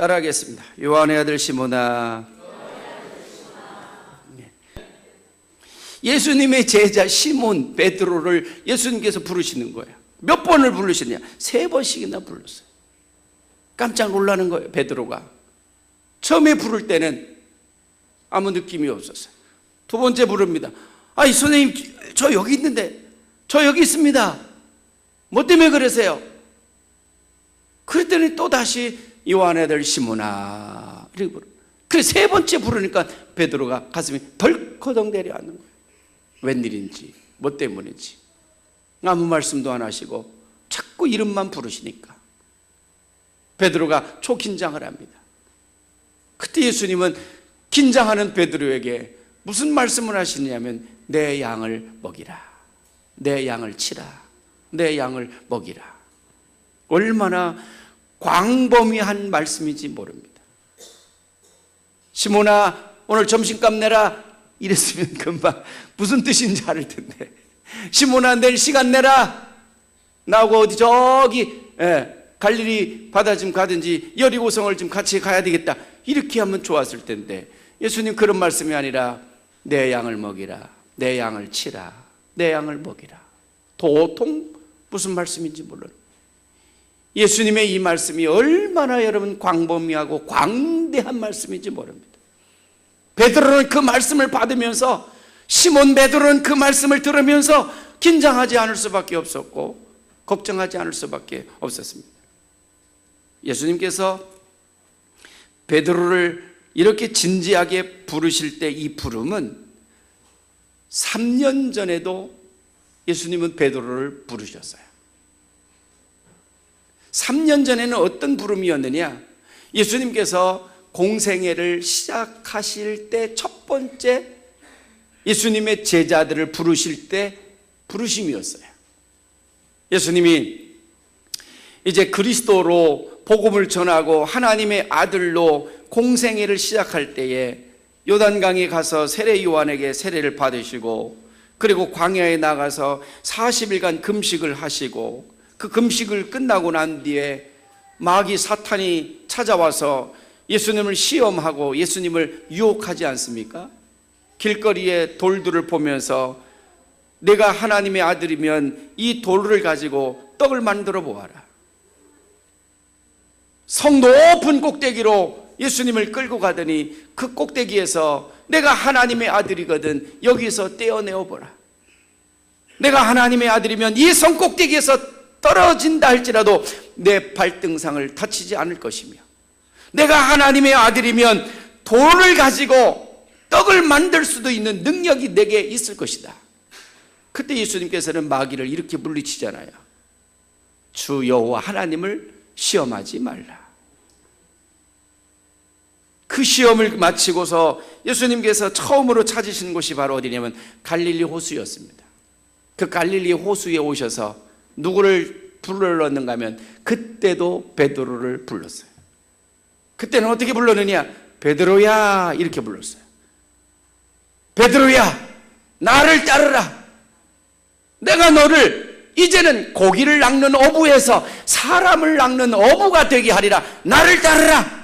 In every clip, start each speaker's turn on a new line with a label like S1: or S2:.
S1: 따라하겠습니다. 요한의 아들 시모나. 네. 예수님의 제자 시몬 베드로를 예수님께서 부르시는 거예요. 몇 번을 부르시냐? 세 번씩이나 불렀어요. 깜짝 놀라는 거예요, 베드로가. 처음에 부를 때는 아무 느낌이 없었어요. 두 번째 부릅니다. 아이, 선생님, 저 여기 있는데, 저 여기 있습니다. 뭐 때문에 그러세요? 그랬더니 또 다시 요한의 아들 시모나 이렇게 부르. 그세 번째 부르니까 베드로가 가슴이 덜커덩 내려앉는 거예요. 웬일인지 뭐 때문인지 아무 말씀도 안 하시고 자꾸 이름만 부르시니까 베드로가 초긴장을 합니다. 그때 예수님은 긴장하는 베드로에게 무슨 말씀을 하시냐면 내 양을 먹이라. 내 양을 치라. 내 양을 먹이라. 얼마나 광범위한 말씀인지 모릅니다. 시모나 오늘 점심값 내라. 이랬으면 금방 무슨 뜻인지 알 텐데. 시모나 내일 시간 내라. 나하고 어디 저기 예, 갈릴리 바다 좀 가든지 여리고성을 좀 같이 가야 되겠다. 이렇게 하면 좋았을 텐데. 예수님 그런 말씀이 아니라 내 양을 먹이라. 내 양을 치라. 내 양을 먹이라. 도통 무슨 말씀인지 몰라요 예수님의 이 말씀이 얼마나 여러분 광범위하고 광대한 말씀인지 모릅니다. 베드로는 그 말씀을 받으면서 시몬 베드로는 그 말씀을 들으면서 긴장하지 않을 수밖에 없었고 걱정하지 않을 수밖에 없었습니다. 예수님께서 베드로를 이렇게 진지하게 부르실 때 이 부름은 3년 전에도 예수님은 베드로를 부르셨어요. 3년 전에는 어떤 부름이었느냐? 예수님께서 공생애를 시작하실 때 첫 번째 예수님의 제자들을 부르실 때 부르심이었어요. 예수님이 이제 그리스도로 복음을 전하고 하나님의 아들로 공생애를 시작할 때에 요단강에 가서 세례 요한에게 세례를 받으시고 그리고 광야에 나가서 40일간 금식을 하시고 그 금식을 끝나고 난 뒤에 마귀 사탄이 찾아와서 예수님을 시험하고 예수님을 유혹하지 않습니까? 길거리에 돌들을 보면서 내가 하나님의 아들이면 이 돌을 가지고 떡을 만들어 보아라. 성 높은 꼭대기로 예수님을 끌고 가더니 그 꼭대기에서 내가 하나님의 아들이거든 여기서 떼어내어 보라. 내가 하나님의 아들이면 이 성 꼭대기에서 떨어진다 할지라도 내 발등상을 다치지 않을 것이며 내가 하나님의 아들이면 돈을 가지고 떡을 만들 수도 있는 능력이 내게 있을 것이다. 그때 예수님께서는 마귀를 이렇게 물리치잖아요. 주 여호와 하나님을 시험하지 말라. 그 시험을 마치고서 예수님께서 처음으로 찾으신 곳이 바로 어디냐면 갈릴리 호수였습니다. 그 갈릴리 호수에 오셔서 누구를 불러넣는가 하면 그때도 베드로를 불렀어요. 그때는 어떻게 불렀느냐? 베드로야 이렇게 불렀어요. 베드로야 나를 따르라. 내가 너를 이제는 고기를 낚는 어부에서 사람을 낚는 어부가 되게 하리라. 나를 따르라.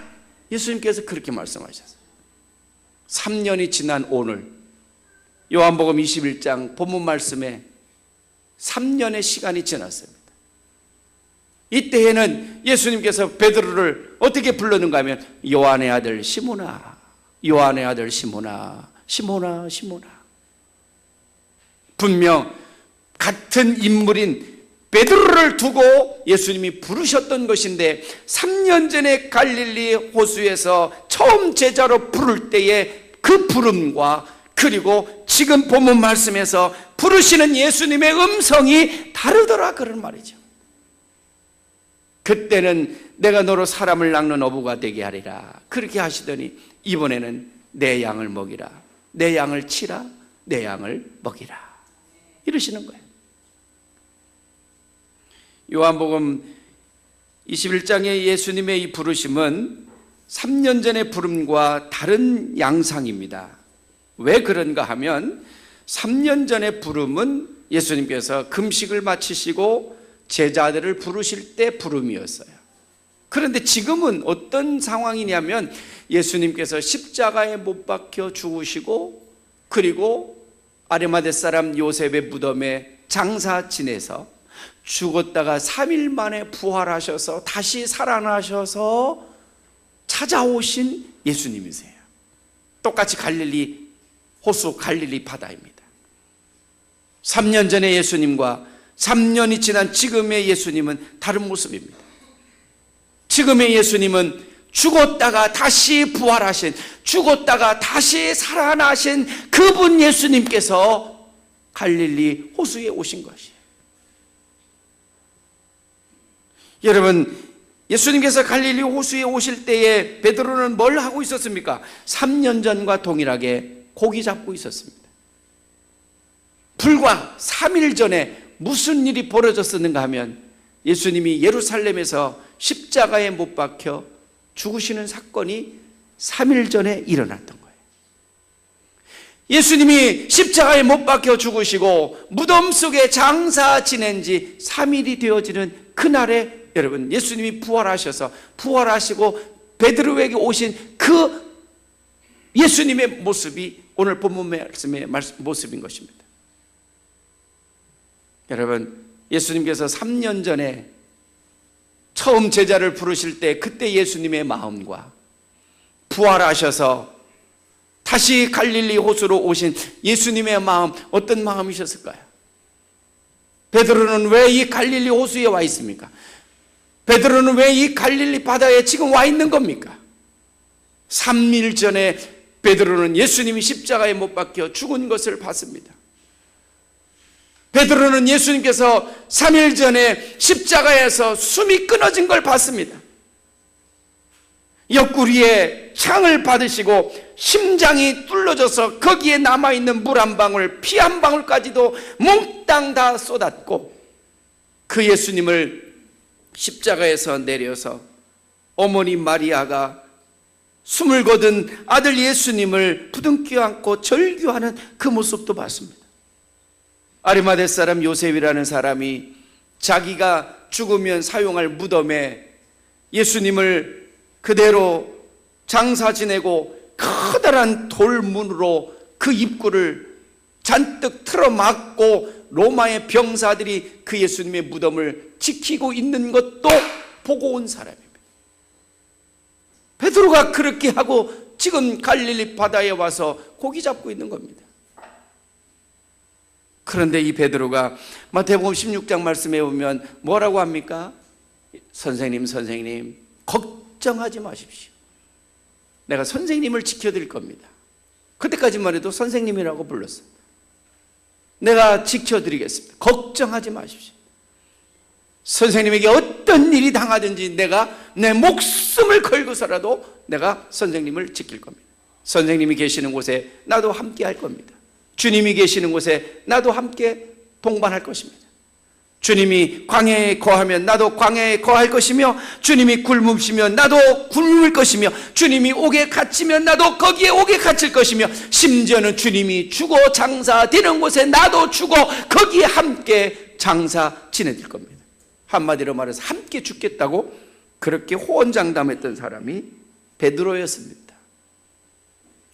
S1: 예수님께서 그렇게 말씀하셨어요. 3년이 지난 오늘 요한복음 21장 본문 말씀에 3년의 시간이 지났습니다. 이때에는 예수님께서 베드로를 어떻게 불렀는가 하면 요한의 아들 시모나 요한의 아들 시모나 시모나 시모나 분명 같은 인물인 베드로를 두고 예수님이 부르셨던 것인데 3년 전에 갈릴리 호수에서 처음 제자로 부를 때의 그 부름과 그리고 지금 본문 말씀에서 부르시는 예수님의 음성이 다르더라 그런 말이죠. 그때는 내가 너로 사람을 낚는 어부가 되게 하리라. 그렇게 하시더니 이번에는 내 양을 먹이라. 내 양을 치라. 내 양을 먹이라. 이러시는 거예요. 요한복음 21장의 예수님의 이 부르심은 3년 전의 부름과 다른 양상입니다. 왜 그런가 하면 3년 전의 부름은 예수님께서 금식을 마치시고 제자들을 부르실 때 부름이었어요. 그런데 지금은 어떤 상황이냐면 예수님께서 십자가에 못 박혀 죽으시고 그리고 아르마데 사람 요셉의 무덤에 장사 지내서 죽었다가 3일 만에 부활하셔서 다시 살아나셔서 찾아오신 예수님이세요. 똑같이 갈릴리 호수 갈릴리 바다입니다. 3년 전의 예수님과 3년이 지난 지금의 예수님은 다른 모습입니다. 지금의 예수님은 죽었다가 다시 부활하신, 죽었다가 다시 살아나신 그분 예수님께서 갈릴리 호수에 오신 것이에요. 여러분, 예수님께서 갈릴리 호수에 오실 때에 베드로는 뭘 하고 있었습니까? 3년 전과 동일하게 고기 잡고 있었습니다. 불과 3일 전에 무슨 일이 벌어졌었는가 하면 예수님이 예루살렘에서 십자가에 못 박혀 죽으시는 사건이 3일 전에 일어났던 거예요. 예수님이 십자가에 못 박혀 죽으시고 무덤 속에 장사 지낸 지 3일이 되어지는 그날에 여러분 예수님이 부활하셔서 부활하시고 베드로에게 오신 그 예수님의 모습이 오늘 본문 말씀의 모습인 것입니다. 여러분 예수님께서 3년 전에 처음 제자를 부르실 때 그때 예수님의 마음과 부활하셔서 다시 갈릴리 호수로 오신 예수님의 마음 어떤 마음이셨을까요? 베드로는 왜 이 갈릴리 호수에 와 있습니까? 베드로는 왜 이 갈릴리 바다에 지금 와 있는 겁니까? 3일 전에 베드로는 예수님이 십자가에 못 박혀 죽은 것을 봤습니다. 베드로는 예수님께서 3일 전에 십자가에서 숨이 끊어진 걸 봤습니다. 옆구리에 창을 받으시고 심장이 뚫려져서 거기에 남아있는 물 한 방울, 피 한 방울까지도 몽땅 다 쏟았고 그 예수님을 십자가에서 내려서 어머니 마리아가 숨을 거둔 아들 예수님을 부둥켜 안고 절규하는 그 모습도 봤습니다. 아리마데 사람 요셉이라는 사람이 자기가 죽으면 사용할 무덤에 예수님을 그대로 장사 지내고 커다란 돌문으로 그 입구를 잔뜩 틀어 막고 로마의 병사들이 그 예수님의 무덤을 지키고 있는 것도 보고 온 사람입니다. 베드로가 그렇게 하고 지금 갈릴리 바다에 와서 고기 잡고 있는 겁니다. 그런데 이 베드로가 마태복음 16장 말씀에 보면 뭐라고 합니까? 선생님, 선생님, 걱정하지 마십시오. 내가 선생님을 지켜드릴 겁니다. 그때까지만 해도 선생님이라고 불렀어. 내가 지켜드리겠습니다. 걱정하지 마십시오. 선생님에게 어떤 일이 당하든지 내가 내 목숨을 걸고서라도 내가 선생님을 지킬 겁니다. 선생님이 계시는 곳에 나도 함께 할 겁니다. 주님이 계시는 곳에 나도 함께 동반할 것입니다. 주님이 광야에 거하면 나도 광야에 거할 것이며 주님이 굶으시면 나도 굶을 것이며 주님이 옥에 갇히면 나도 거기에 옥에 갇힐 것이며 심지어는 주님이 죽어 장사 되는 곳에 나도 죽어 거기에 함께 장사 지내질 겁니다. 한마디로 말해서 함께 죽겠다고 그렇게 호언장담했던 사람이 베드로였습니다.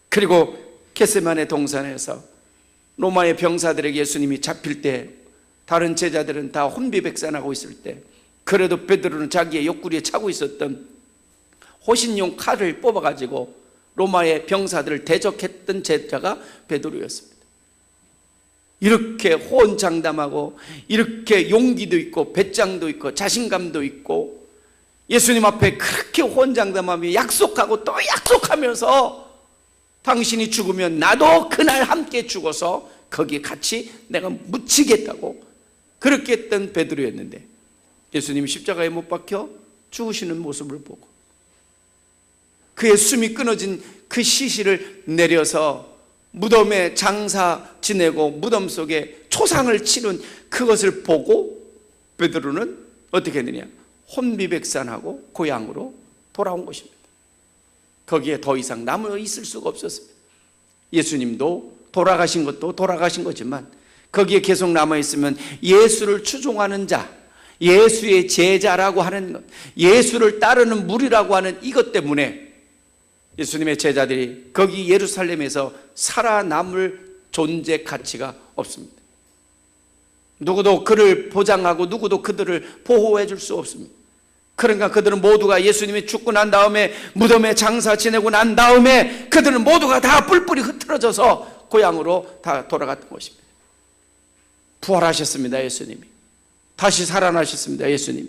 S1: 그리고 게세만의 동산에서 로마의 병사들에게 예수님이 잡힐 때 다른 제자들은 다 혼비백산하고 있을 때 그래도 베드로는 자기의 옆구리에 차고 있었던 호신용 칼을 뽑아가지고 로마의 병사들을 대적했던 제자가 베드로였습니다. 이렇게 호언장담하고 이렇게 용기도 있고 배짱도 있고 자신감도 있고 예수님 앞에 그렇게 호언장담하며 약속하고 또 약속하면서 당신이 죽으면 나도 그날 함께 죽어서 거기에 같이 내가 묻히겠다고 그렇게 했던 베드로였는데 예수님 십자가에 못 박혀 죽으시는 모습을 보고 그의 숨이 끊어진 그 시신을 내려서 무덤에 장사 지내고 무덤 속에 초상을 치는 그것을 보고 베드로는 어떻게 했느냐 혼비백산하고 고향으로 돌아온 것입니다. 거기에 더 이상 남아 있을 수가 없었습니다. 예수님도 돌아가신 것도 돌아가신 거지만 거기에 계속 남아 있으면 예수를 추종하는 자, 예수의 제자라고 하는 것, 예수를 따르는 무리라고 하는 이것 때문에 예수님의 제자들이 거기 예루살렘에서 살아남을 존재 가치가 없습니다. 누구도 그를 보장하고 누구도 그들을 보호해 줄 수 없습니다. 그러니까 그들은 모두가 예수님이 죽고 난 다음에 무덤에 장사 지내고 난 다음에 그들은 모두가 다 뿔뿔이 흩어져서 고향으로 다 돌아갔던 것입니다. 부활하셨습니다, 예수님이. 다시 살아나셨습니다, 예수님이.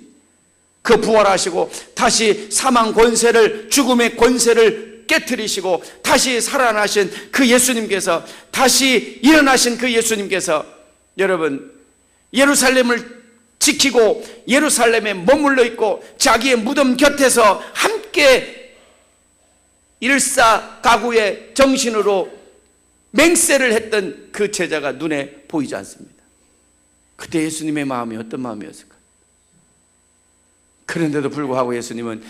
S1: 그 부활하시고 다시 사망 권세를 죽음의 권세를 깨뜨리시고 다시 살아나신 그 예수님께서 다시 일어나신 그 예수님께서 여러분 예루살렘을 지키고 예루살렘에 머물러 있고 자기의 무덤 곁에서 함께 일사 가구의 정신으로 맹세를 했던 그 제자가 눈에 보이지 않습니다. 그때 예수님의 마음이 어떤 마음이었을까? 그런데도 불구하고 예수님은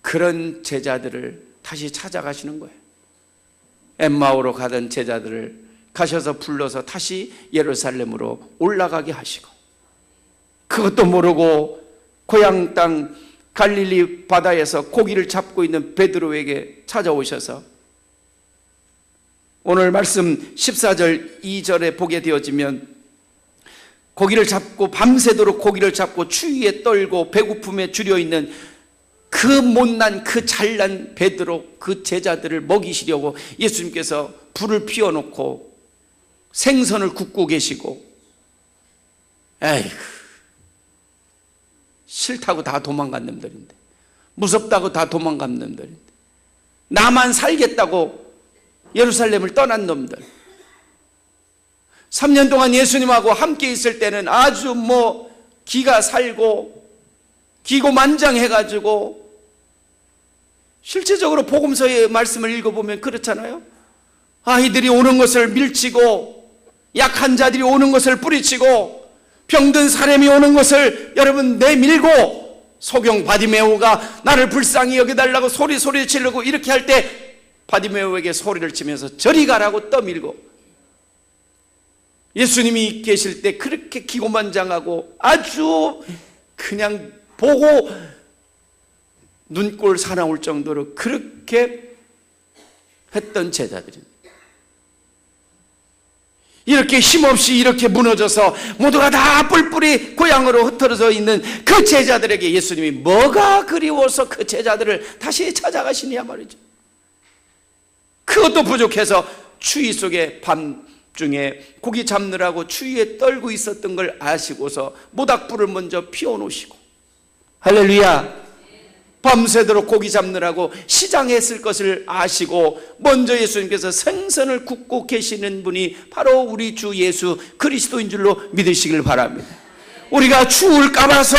S1: 그런 제자들을 다시 찾아가시는 거예요. 엠마오로 가던 제자들을 가셔서 불러서 다시 예루살렘으로 올라가게 하시고 그것도 모르고 고향 땅 갈릴리 바다에서 고기를 잡고 있는 베드로에게 찾아오셔서 오늘 말씀 14절 2절에 보게 되어지면 고기를 잡고 밤새도록 고기를 잡고 추위에 떨고 배고픔에 줄여 있는 그 못난 그 잘난 베드로 그 제자들을 먹이시려고 예수님께서 불을 피워놓고 생선을 굽고 계시고 에이그 싫다고 다 도망간 놈들인데 무섭다고 다 도망간 놈들인데 나만 살겠다고 예루살렘을 떠난 놈들 3년 동안 예수님하고 함께 있을 때는 아주 뭐 기가 살고 기고만장해가지고 실제적으로 복음서의 말씀을 읽어보면 그렇잖아요. 아이들이 오는 것을 밀치고 약한 자들이 오는 것을 뿌리치고 병든 사람이 오는 것을 여러분 내밀고 소경 바디메오가 나를 불쌍히 여겨달라고 소리 소리 지르고 이렇게 할 때 바디메오에게 소리를 치면서 저리 가라고 떠밀고 예수님이 계실 때 그렇게 기고만장하고 아주 그냥 보고 눈꼴 사나울 정도로 그렇게 했던 제자들입니다. 이렇게 힘없이 이렇게 무너져서 모두가 다 뿔뿔이 고향으로 흩어져 있는 그 제자들에게 예수님이 뭐가 그리워서 그 제자들을 다시 찾아가시냐 말이죠. 그것도 부족해서 추위 속에 밤중에 고기 잡느라고 추위에 떨고 있었던 걸 아시고서 모닥불을 먼저 피워놓으시고 할렐루야 밤새도록 고기 잡느라고 시장에 쓸 것을 아시고 먼저 예수님께서 생선을 굽고 계시는 분이 바로 우리 주 예수 그리스도인 줄로 믿으시길 바랍니다. 우리가 추울 까 봐서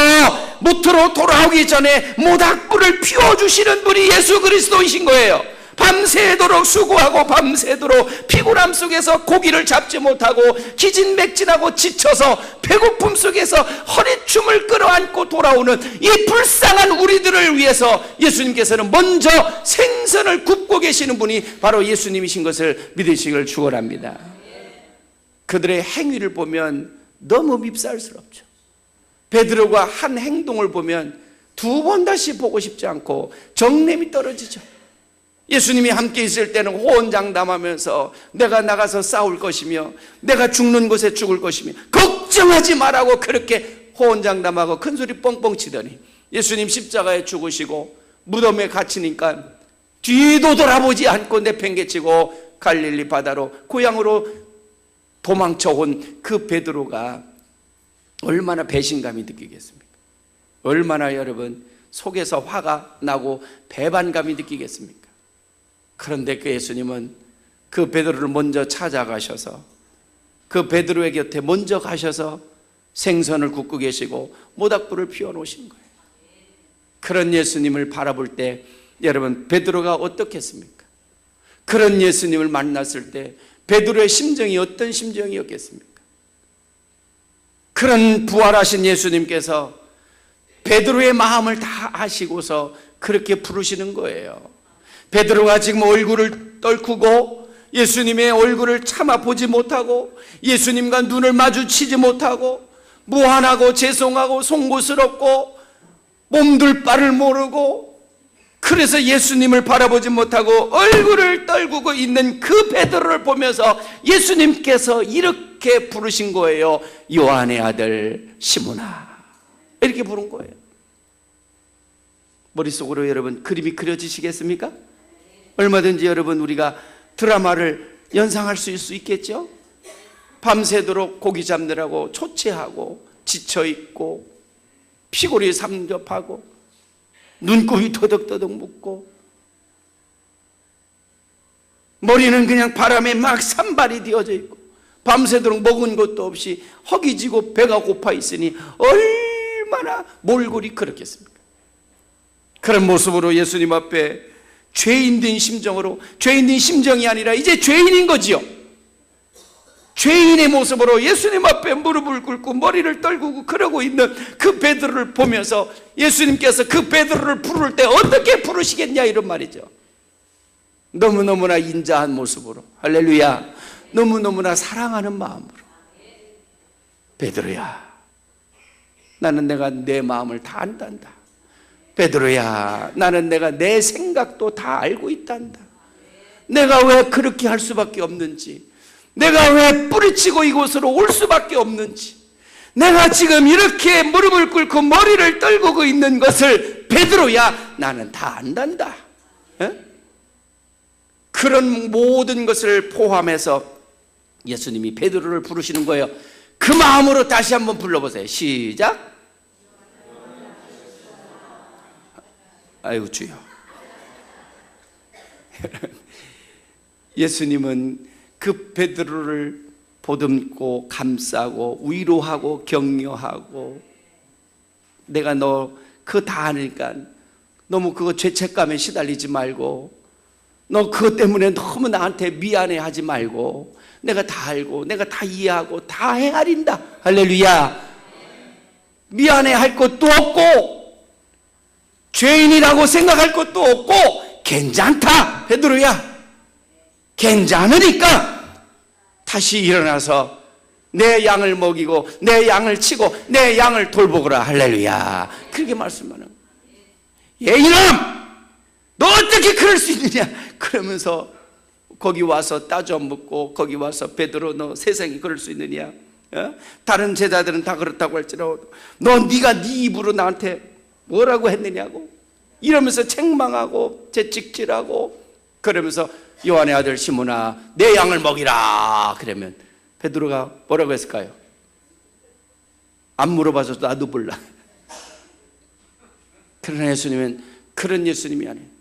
S1: 무트로 돌아오기 전에 모닥불을 피워주시는 분이 예수 그리스도이신 거예요. 밤새도록 수고하고 밤새도록 피곤함 속에서 고기를 잡지 못하고 기진맥진하고 지쳐서 배고픔 속에서 허리춤을 안고 돌아오는 이 불쌍한 우리들을 위해서 예수님께서는 먼저 생선을 굽고 계시는 분이 바로 예수님이신 것을 믿으시길 축원합니다. 그들의 행위를 보면 너무 밉살스럽죠. 베드로가 한 행동을 보면 두 번 다시 보고 싶지 않고 정냄이 떨어지죠. 예수님이 함께 있을 때는 호언장담하면서 내가 나가서 싸울 것이며 내가 죽는 곳에 죽을 것이며 걱정하지 말라고 그렇게 호언장담하고 큰 소리 뻥뻥 치더니 예수님 십자가에 죽으시고 무덤에 갇히니까 뒤도 돌아보지 않고 내팽개치고 갈릴리 바다로 고향으로 도망쳐 온 그 베드로가 얼마나 배신감이 느끼겠습니까? 얼마나 여러분 속에서 화가 나고 배반감이 느끼겠습니까? 그런데 그 예수님은 그 베드로를 먼저 찾아가셔서 그 베드로의 곁에 먼저 가셔서 생선을 굽고 계시고 모닥불을 피워 놓으신 거예요. 그런 예수님을 바라볼 때 여러분 베드로가 어떻겠습니까? 그런 예수님을 만났을 때 베드로의 심정이 어떤 심정이었겠습니까? 그런 부활하신 예수님께서 베드로의 마음을 다 아시고서 그렇게 부르시는 거예요. 베드로가 지금 얼굴을 떨구고 예수님의 얼굴을 참아 보지 못하고 예수님과 눈을 마주치지 못하고 무한하고 죄송하고 송구스럽고 몸둘 바를 모르고 그래서 예수님을 바라보지 못하고 얼굴을 떨구고 있는 그 베드로를 보면서 예수님께서 이렇게 부르신 거예요. 요한의 아들 시몬아. 이렇게 부른 거예요. 머릿속으로 여러분 그림이 그려지시겠습니까? 얼마든지 여러분 우리가 드라마를 연상할 수 있겠죠? 밤새도록 고기 잡느라고 초췌하고 지쳐 있고 피골이 삼겹하고 눈곱이 터덕터덕 묻고 머리는 그냥 바람에 막 산발이 되어져 있고 밤새도록 먹은 것도 없이 허기지고 배가 고파 있으니 얼마나 몰골이 그렇겠습니까? 그런 모습으로 예수님 앞에 죄인 된 심정으로 죄인 된 심정이 아니라 이제 죄인인 거지요. 죄인의 모습으로 예수님 앞에 무릎을 꿇고 머리를 떨구고 그러고 있는 그 베드로를 보면서 예수님께서 그 베드로를 부를 때 어떻게 부르시겠냐 이런 말이죠. 너무너무나 인자한 모습으로 할렐루야 너무너무나 사랑하는 마음으로 베드로야 나는 내가 내 마음을 다 안단다 베드로야 나는 내가 내 생각도 다 알고 있단다. 내가 왜 그렇게 할 수밖에 없는지 내가 왜 뿌리치고 이곳으로 올 수밖에 없는지 내가 지금 이렇게 무릎을 꿇고 머리를 떨구고 있는 것을 베드로야 나는 다 안단다. 에? 그런 모든 것을 포함해서 예수님이 베드로를 부르시는 거예요. 그 마음으로 다시 한번 불러보세요. 시작 아이고 주여. 예수님은 그 베드로를 보듬고 감싸고 위로하고 격려하고 내가 너 그거 다 아니까 너무 그거 죄책감에 시달리지 말고 너 그것 때문에 너무 나한테 미안해 하지 말고 내가 다 알고 내가 다 이해하고 다 헤아린다. 할렐루야. 미안해 할 것도 없고 죄인이라고 생각할 것도 없고 괜찮다 베드로야 괜찮으니까 다시 일어나서 내 양을 먹이고 내 양을 치고 내 양을 돌보거라. 할렐루야. 그렇게 말씀하는 예인놈! 너 어떻게 그럴 수 있느냐? 그러면서 거기 와서 따져 묻고 거기 와서 베드로 너 세상이 그럴 수 있느냐? 어? 다른 제자들은 다 그렇다고 할지라도 너 네가 네 입으로 나한테 뭐라고 했느냐고? 이러면서 책망하고 채찍질하고 그러면서 요한의 아들 시몬아 내 양을 먹이라. 그러면 베드로가 뭐라고 했을까요? 안 물어봐서 나도 몰라. 그러나 예수님은 그런 예수님이 아니에요.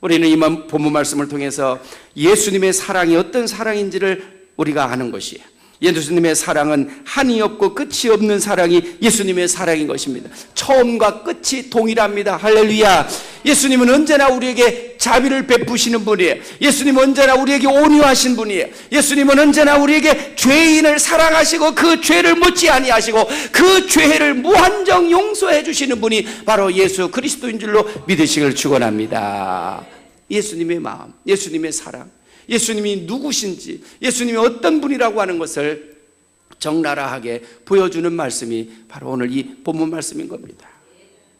S1: 우리는 이 본문 말씀을 통해서 예수님의 사랑이 어떤 사랑인지를 우리가 아는 것이에요 예수님의 사랑은 한이 없고 끝이 없는 사랑이 예수님의 사랑인 것입니다. 처음과 끝이 동일합니다. 할렐루야. 예수님은 언제나 우리에게 자비를 베푸시는 분이에요. 예수님은 언제나 우리에게 온유하신 분이에요. 예수님은 언제나 우리에게 죄인을 사랑하시고 그 죄를 묻지 아니하시고 그 죄를 무한정 용서해 주시는 분이 바로 예수 그리스도인 줄로 믿으시길 축원합니다. 예수님의 마음, 예수님의 사랑. 예수님이 누구신지, 예수님이 어떤 분이라고 하는 것을 적나라하게 보여주는 말씀이 바로 오늘 이 본문 말씀인 겁니다.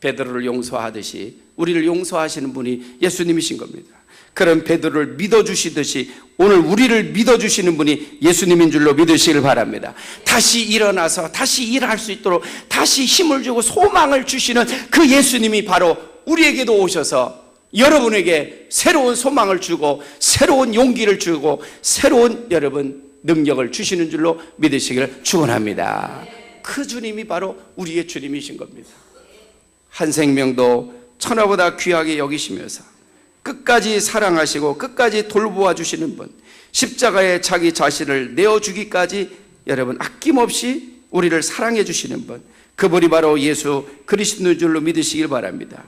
S1: 베드로를 용서하듯이 우리를 용서하시는 분이 예수님이신 겁니다. 그런 베드로를 믿어주시듯이 오늘 우리를 믿어주시는 분이 예수님인 줄로 믿으시길 바랍니다. 다시 일어나서 다시 일할 수 있도록 다시 힘을 주고 소망을 주시는 그 예수님이 바로 우리에게도 오셔서 여러분에게 새로운 소망을 주고 새로운 용기를 주고 새로운 여러분 능력을 주시는 줄로 믿으시기를 축원합니다. 그 주님이 바로 우리의 주님이신 겁니다. 한 생명도 천하보다 귀하게 여기시면서 끝까지 사랑하시고 끝까지 돌보아 주시는 분, 십자가에 자기 자신을 내어 주기까지 여러분 아낌없이 우리를 사랑해 주시는 분, 그분이 바로 예수 그리스도인 줄로 믿으시길 바랍니다.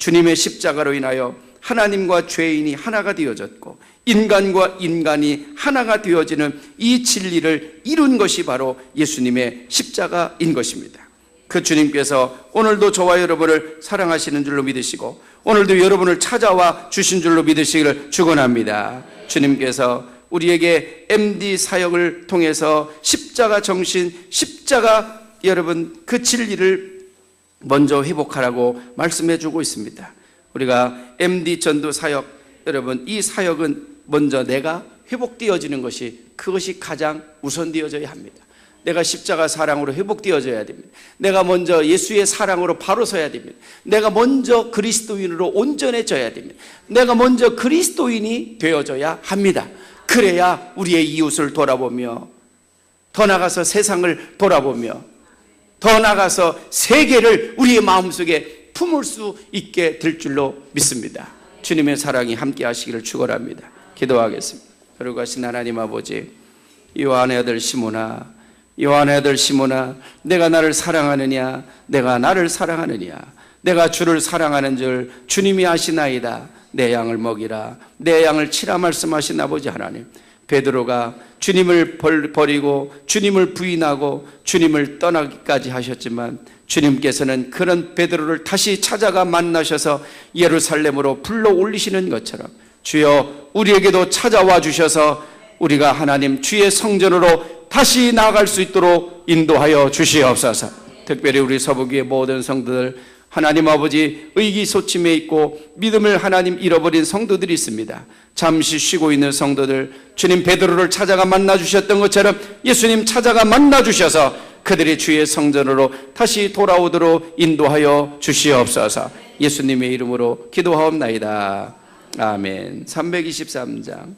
S1: 주님의 십자가로 인하여 하나님과 죄인이 하나가 되어졌고 인간과 인간이 하나가 되어지는 이 진리를 이룬 것이 바로 예수님의 십자가인 것입니다. 그 주님께서 오늘도 저와 여러분을 사랑하시는 줄로 믿으시고 오늘도 여러분을 찾아와 주신 줄로 믿으시기를 축원합니다. 주님께서 우리에게 MD 사역을 통해서 십자가 정신, 십자가 여러분 그 진리를 먼저 회복하라고 말씀해 주고 있습니다. 우리가 MD 전도 사역 여러분 이 사역은 먼저 내가 회복되어지는 것이 그것이 가장 우선되어져야 합니다. 내가 십자가 사랑으로 회복되어져야 됩니다. 내가 먼저 예수의 사랑으로 바로 서야 됩니다. 내가 먼저 그리스도인으로 온전해져야 됩니다. 내가 먼저 그리스도인이 되어져야 합니다. 그래야 우리의 이웃을 돌아보며 더 나가서 세상을 돌아보며 더 나가서 세계를 우리의 마음속에 품을 수 있게 될 줄로 믿습니다. 주님의 사랑이 함께 하시기를 축원합니다. 기도하겠습니다. 가신 하나님 아버지 요한의 아들 시모나 요한의 아들 시모나 내가 나를 사랑하느냐 내가 나를 사랑하느냐 내가 주를 사랑하는 줄 주님이 아시나이다 내 양을 먹이라 내 양을 치라 말씀하신 아버지 하나님 베드로가 주님을 벌- 버리고 주님을 부인하고 주님을 떠나기까지 하셨지만 주님께서는 그런 베드로를 다시 찾아가 만나셔서 예루살렘으로 불러 올리시는 것처럼 주여 우리에게도 찾아와 주셔서 우리가 하나님 주의 성전으로 다시 나아갈 수 있도록 인도하여 주시옵소서. 특별히 우리 서부교의 모든 성도들 하나님 아버지 의기소침해 있고 믿음을 하나님 잃어버린 성도들이 있습니다. 잠시 쉬고 있는 성도들 주님 베드로를 찾아가 만나 주셨던 것처럼 예수님 찾아가 만나 주셔서 그들이 주의 성전으로 다시 돌아오도록 인도하여 주시옵소서. 예수님의 이름으로 기도하옵나이다. 아멘. 323장